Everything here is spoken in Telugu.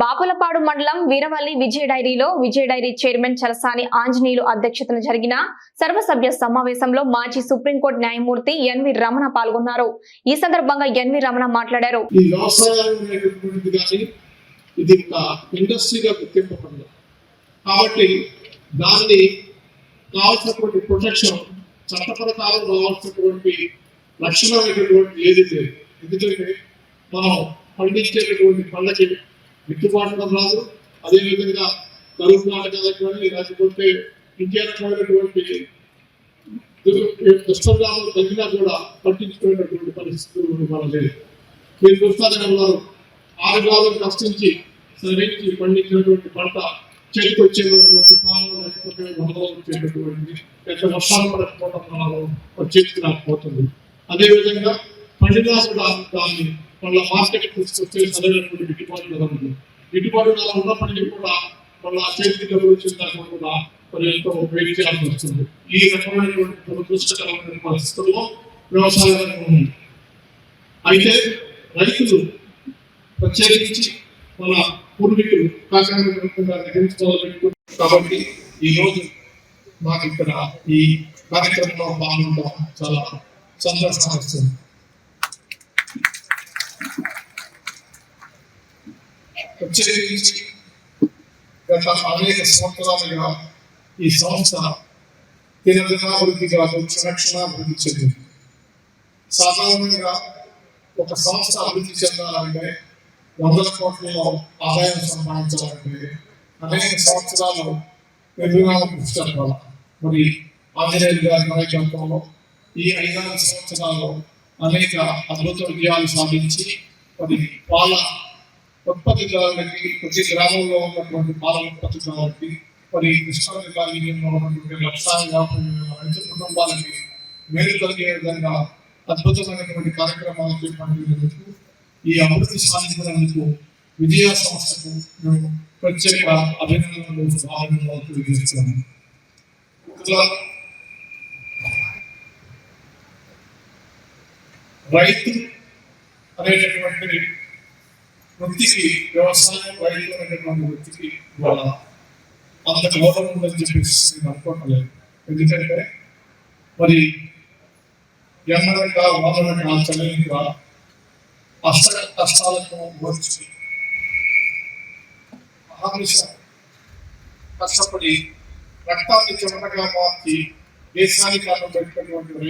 బాపులపాడు మండలం వీరవల్లి విజయ డైరీలో విజయ డైరీ చైర్మన్ చలసాని ఆంజనేయులు అధ్యక్షతన జరిగిన సర్వసభ్య సమావేశంలో మాజీ సుప్రీంకోర్టు న్యాయమూర్తి ఎన్వి రమణ పాల్గొన్నారు. ఈ సందర్భంగా ఎన్వి రమణ మాట్లాడారు. కాబట్టి దాన్ని కావాల్సినటువంటి ప్రొటెక్షన్ కావాల్సినటువంటి ఏది లేదు. ఎందుకంటే మనం పండించేటటువంటి గిట్టుబాటు రాదు. అదేవిధంగా కరువు నాటకాలకు కానీ లేకపోతే ఇంకేరకమైనటువంటి దుష్టంగాలు తగ్గినా కూడా పట్టించుకునేటటువంటి పరిస్థితులు మన లేదు. మీరు చూస్తానే ఉన్నారు ఆరు కాలం కష్టించి సరించి పండించినటువంటి పంట చేతికి వచ్చేదో తుఫాను లేకపోతే వరదలు వచ్చేటటువంటి పెద్ద వర్షాలు పడకపోవడం వల్ల చేతికి రాకపోతుంది. అదేవిధంగా పండినా కూడా దాన్ని వాళ్ళ మార్కెట్ వచ్చే సరైనటువంటి గిట్టుబాటు ధర ఉంది. గిట్టుబాటు ధర ఉన్నప్పటికీ కూడా వాళ్ళ చేతికి డబ్బులు వచ్చిన దాకా కూడా మరి ఎంతో వెయిట్ చేయాల్సి వస్తుంది. ఈ రకమైనటువంటి దురదృష్టకరమైన పరిస్థితుల్లో వ్యవసాయ రంగం ఉంది అయితే రైతులు ప్రత్యేకించి మన పూర్వీకులు కాకంగా నిర్మించుకోవాలి కాబట్టి ఈ రోజు మాకు ఇక్కడ ఈ కార్యక్రమంలో పాల్గొనడం చాలా సంతోషం వస్తుంది ప్రత్యేకించి గత అనేక సంవత్సరాలుగా ఈ సంస్థ దినదినాభివృద్ధి కాదు క్షణక్షణాభివృద్ధి చెందింది. సాధారణంగా ఒక సంస్థ అభివృద్ధి చెందాలంటే వందల కోట్లలో ఆదాయం సంపాదించాలంటే అనేక సంవత్సరాలు ఎదురుగా కృషి మరి ఆంజనేయులు గారి నాయకత్వంలో ఈ ఐదారు సంవత్సరాల్లో అనేక అద్భుత విజయాలు సాధించి మరి వాళ్ళ ఉత్పత్తి ఉత్పత్తిదారులకి ప్రతి గ్రామంలో ఉన్నటువంటి పాల ఉత్పత్తిదారులకి మరి కృష్ణా జిల్లా ఉన్నటువంటి లక్షాది యాభై రైతు కుటుంబాలకి మేలు కలిగే విధంగా అద్భుతమైనటువంటి కార్యక్రమాలు చేపట్టేందుకు ఈ అభివృద్ధి సాధించినందుకు విజయ సంస్థకు మేము ప్రత్యేక అభినందనలు భావనలు తెలియజేస్తున్నాను రైతు అనేటటువంటి వృత్తికి వ్యవసాయం రైతు అనేటటువంటి వృత్తికి వాళ్ళ అంత గౌరవం ఉందని చెప్పేసి నేను అనుకోవట్లేదు ఎందుకంటే మరి ఎమ్మడక వాదనక చలనిక అష్ట కష్టాలకు వచ్చి మహానిషం కష్టపడి రక్తాన్ని చెమటగా మార్చి దేశానికి అన్నం పెట్టినటువంటి